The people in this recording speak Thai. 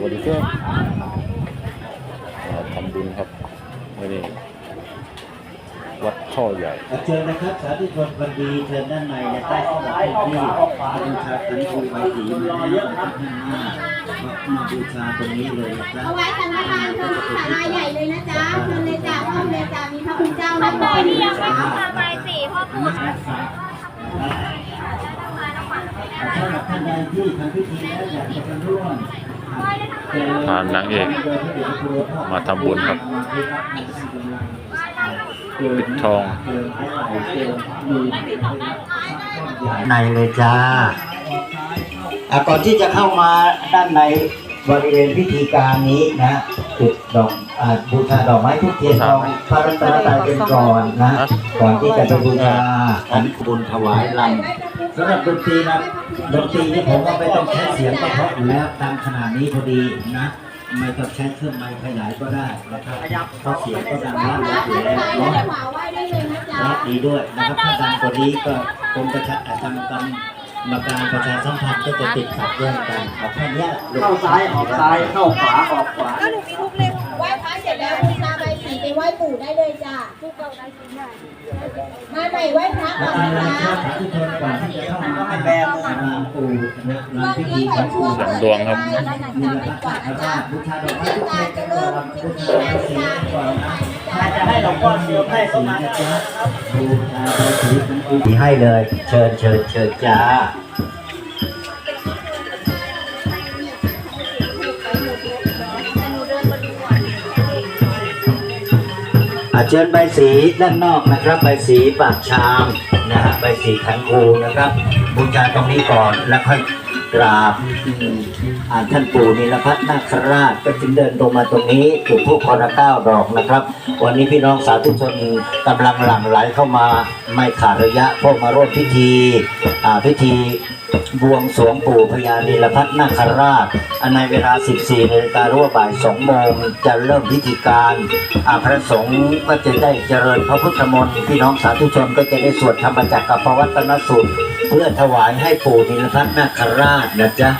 เพื่อมาทำบุญครับวันนี้วัดช่อใหญ่เชิญนะครับสาธุชนคนดีเชิญด้านในนะใต้ข้างหลังที่บูชาขันครูใบสีมาแล้วนะครับมาบูชาตรงนี้เลยนะครับเอาไว้สังฆทานเชิญที่ศาลาใหญ่เลยนะจ๊ะเชิญเลยจ้ะเข้าเลยจ้ะมีพระคุณเจ้าท่านะนใดที่ยังไม่เข้ามาใบสีพ่อปู่สำหรับท่านใดที่ทำพิธีแล้วอยากจะมาร่วม พานางเอกมาทำบุญครับปิดทอง ในเลยจ้าอะก่อนที่จะเข้ามาด้านในบริเวณพิธีการนี้นะจุดดอกอ่าบูชาดอกไม้ทุกเทียนทองพระรัตนตรัยเป็นก่อนนะก่อนที่จะไปบูชาขันบุญถวายลำสำหรับดนตรีนะดนตรีนี่ผมว่าไม่ต้องใช้เสียงก็เพราะอยู่แล้วตามขนาดนี้พอดีนะ ไม่ต้องใช้เครื่องไม้ขยายก็ได้นะครับเพราะเสียงก็ดังลั่นนะอยู่ท่านแล้วใดที่เนาะจะขวาไหว้ได้เลยนะจ๊ะรับดีด้วยนะครับถ้าดังกว่านี้ก็คงประชาทางกรรมการประชาสัมพันธ์ก็จะติดขัดแย่งกันเอาแค่เนี้ยเข้าซ้ายออกซ้ายเข้าขวาออกขวาไหว้พระเสร็จแล้วบูชาใบสีไปไหว้ปู่ได้เลยจ้ะมาใหม่ไหว้พระก่อนอานะจารย์จ๊ะสาธุชนก่อนที่จะเข้ามาให้แบนลานปู่นะลานพิธีของปู่เสียงดวงครับมีพระสังฆราชบูชาดอกไม้ทุกเทียนกันก่อนบูชาใบสีกันก่อนนะถ้าจะให้หลวงพ่อเสียให้ก็มานะจ๊ะบูชาใบสีเป็นปู่ให้เลย เชิญเชิญเชิญจ้า เชิญใบสีด้านนอกนะครับ ใบสีปากชามนะฮะใบสีขันครูนะครับบูชาตรงนี้ก่อนแล้วค่อยกราบอ่านท่านปู่นิรพัฒนาคราชก็จึงเดินตรงมาตรงนี้จุดทูปคนละเก้าดอกนะครับ วันนี้พี่น้องสาธุชนกำลังหลั่งไหลเข้ามาไม่ขาดระยะเพวกมาร่วมพิธี พิธีบวงสรวงปู่พญานีลพัฒนาคราชในเวลา 14นาฬิการ่วบ่าย 2 โมง จะเริ่มพิธีการพระสงฆ์ก็จะได้เจริญพระพุทธมนต์พี่น้องสาธุชนก็จะได้สวดธรรมจักรกับพระวัตนสูตร เพื่อถวายให้ปู่นิลพัฒนาคราชนะจ๊ะ